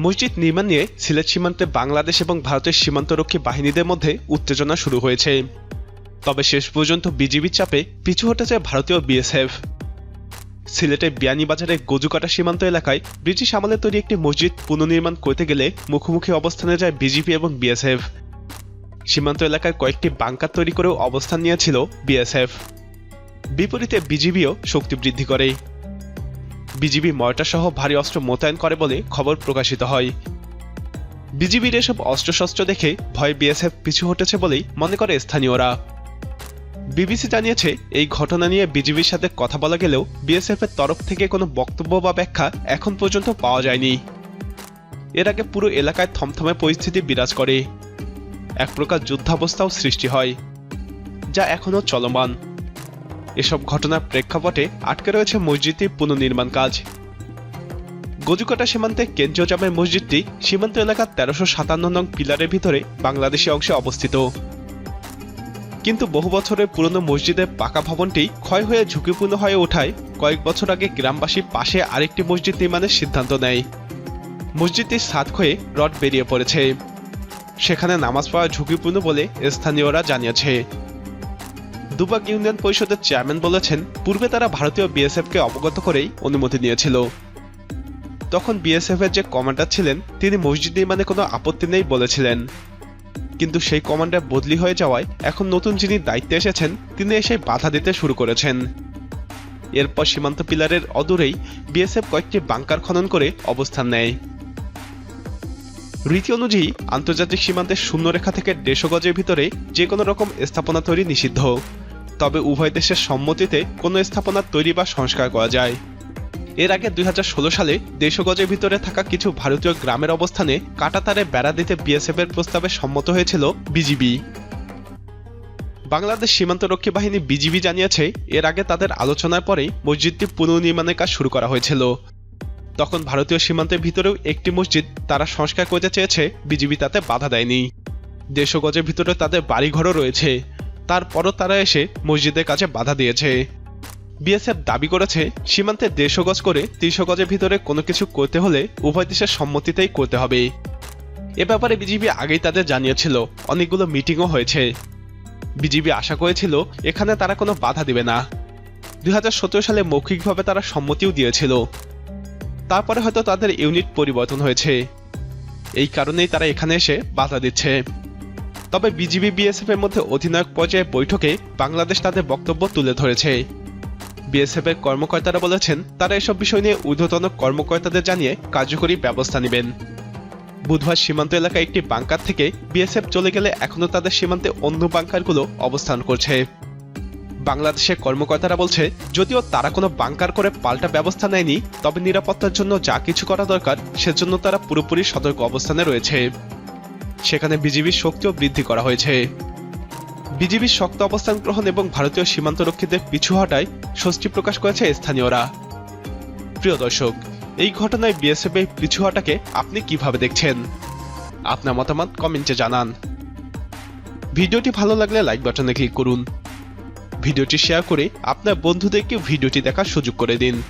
মসজিদ নির্মাণ নিয়ে সিলেট সীমান্তে বাংলাদেশ এবং ভারতের সীমান্তরক্ষী বাহিনীদের মধ্যে উত্তেজনা শুরু হয়েছে। তবে শেষ পর্যন্ত বিজিবির চাপে পিছু হটেছে ভারতীয় বিএসএফ। সিলেটের বিয়ানীবাজারের গজুকাটা সীমান্ত এলাকায় ব্রিটিশ আমলে তৈরি একটি মসজিদ পুনর্নির্মাণ করতে গেলে মুখোমুখি অবস্থানে যায় বিজিপি এবং বিএসএফ। সীমান্ত এলাকায় কয়েকটি বাংকার তৈরি করেও অবস্থান নিয়েছিল বিএসএফ। বিপরীতে বিজিবিও শক্তি বৃদ্ধি করে। বিজিবি মর্টার সহ ভারী অস্ত্র মোতায়েন করে বলে খবর প্রকাশিত হয়। বিজিবির এসব অস্ত্রশস্ত্র দেখে ভয় বিএসএফ পিছু হটেছে বলেই মনে করে স্থানীয়রা। বিবিসি জানিয়েছে, এই ঘটনা নিয়ে বিজিবির সাথে কথা বলা গেলেও বিএসএফ এর তরফ থেকে কোনো বক্তব্য বা ব্যাখ্যা এখন পর্যন্ত পাওয়া যায়নি। এর আগে পুরো এলাকায় থমথমে পরিস্থিতি বিরাজ করে। এক প্রকার যুদ্ধাবস্থাও সৃষ্টি হয়, যা এখনও চলমান। এসব ঘটনার প্রেক্ষাপটে আটকে রয়েছে মসজিদটির পুনর্নির্মাণ কাজ। গজুকাটা সীমান্তে কেন্দ্রীয় জামের মসজিদটি সীমান্ত এলাকার তেরোশো সাতান্ন নং পিলারের ভিতরে বাংলাদেশি অংশে অবস্থিত। কিন্তু বহু বছরের পুরনো মসজিদের পাকা ভবনটি ক্ষয় হয়ে ঝুঁকিপূর্ণ হয়ে ওঠায় কয়েক বছর আগে গ্রামবাসী পাশে আরেকটি মসজিদ নির্মাণের সিদ্ধান্ত নেয়। মসজিদটির ছাদ ক্ষয়ে রড বেরিয়ে পড়েছে। সেখানে নামাজ পড়া ঝুঁকিপূর্ণ বলে স্থানীয়রা জানিয়েছে। দুবাগ ইউনিয়ন পরিষদের চেয়ারম্যান বলেছেন, পূর্বে তারা ভারতীয় বিএসএফকে অবগত করেই অনুমতি নিয়েছিল। তখন বিএসএফের যে কমান্ডার ছিলেন, তিনি মসজিদ নির্মাণে কোনো আপত্তি নেই বলেছিলেন। কিন্তু সেই কমান্ডার বদলি হয়ে যাওয়ায় এখন নতুন যিনি দায়িত্বে এসেছেন, তিনি এসে বাধা দিতে শুরু করেছেন। এরপর সীমান্ত পিলারের অদূরেই বিএসএফ কয়েকটি বাংকার খনন করে অবস্থান নেয়। রীতি অনুযায়ী, আন্তর্জাতিক সীমান্তের শূন্যরেখা থেকে দেড়শো গজের ভিতরে যে কোনো রকম স্থাপনা তৈরি নিষিদ্ধ। তবে উভয় দেশের সম্মতিতে কোনো স্থাপনা তৈরি বা সংস্কার করা যায়। এর আগে দুই হাজার ষোলো সালে দেড়শো গজের ভিতরে থাকা কিছু ভারতীয় গ্রামের অবস্থানে কাটাতারে বেড়া দিতে বিএসএফ এর প্রস্তাবে সম্মত হয়েছিল বিজিবি। বাংলাদেশ সীমান্তরক্ষী বাহিনী বিজিবি জানিয়েছে, এর আগে তাদের আলোচনার পরেই মসজিদটি পুনর্নির্মাণের কাজ শুরু করা হয়েছিল। তখন ভারতীয় সীমান্তের ভিতরেও একটি মসজিদ তারা সংস্কার করতে চেয়েছে, বিজিবি তাতে বাধা দেয়নি। দেড়শো গজের ভিতরে তাদের বাড়িঘরও রয়েছে। তারপরও তারা এসে মসজিদের কাছে বাধা দিয়েছে। বিএসএফ দাবি করেছে, সীমান্তে দেড়শো গজ করে তিনশো গজের ভিতরে কোনো কিছু করতে হলে উভয় দেশের সম্মতিতেই করতে হবে। এ ব্যাপারে বিজিবি আগেই তাদের জানিয়েছিল, অনেকগুলো মিটিংও হয়েছে। বিজিবি আশা করেছিল, এখানে তারা কোনো বাধা দিবে না। দু হাজার সতেরো সালে মৌখিকভাবে তারা সম্মতিও দিয়েছিল। তারপরে হয়তো তাদের ইউনিট পরিবর্তন হয়েছে। এই কারণেই তারা এখানে এসে বাধা দিচ্ছে। তবে বিজিবি বিএসএফ এর মধ্যে অধিনায়ক পর্যায়ে বৈঠকে বাংলাদেশ তাদের বক্তব্য তুলে ধরেছে। বিএসএফ এর কর্মকর্তারা বলেছেন, তারা এসব বিষয় নিয়ে ঊর্ধ্বতন কর্মকর্তাদের জানিয়ে কার্যকরী ব্যবস্থা নেবেন। বুধবার সীমান্ত এলাকায় একটি বাংকার থেকে বিএসএফ চলে গেলে এখনও তাদের সীমান্তে অন্য বাংকারগুলো অবস্থান করছে। বাংলাদেশের কর্মকর্তারা বলছে, যদিও তারা কোনো বাংকার করে পাল্টা ব্যবস্থা নেয়নি, তবে নিরাপত্তার জন্য যা কিছু করা দরকার, সেজন্য তারা পুরোপুরি সতর্ক অবস্থানে রয়েছে। সেখানে বিজিবির শক্তিও বৃদ্ধি করা হয়েছে। বিজিবির শক্ত অবস্থান গ্রহণ এবং ভারতীয় সীমান্তরক্ষীদের পিছু হটায় স্বস্তি প্রকাশ করেছে স্থানীয়রা। প্রিয় দর্শক, এই ঘটনায় বিএসএফ এর পিছু হটাকে আপনি কীভাবে দেখছেন? আপনার মতামত কমেন্টে জানান। ভিডিওটি ভালো লাগলে লাইক বাটনে ক্লিক করুন। ভিডিওটি শেয়ার করে আপনার বন্ধুদেরকে ভিডিওটি দেখার সুযোগ করে দিন।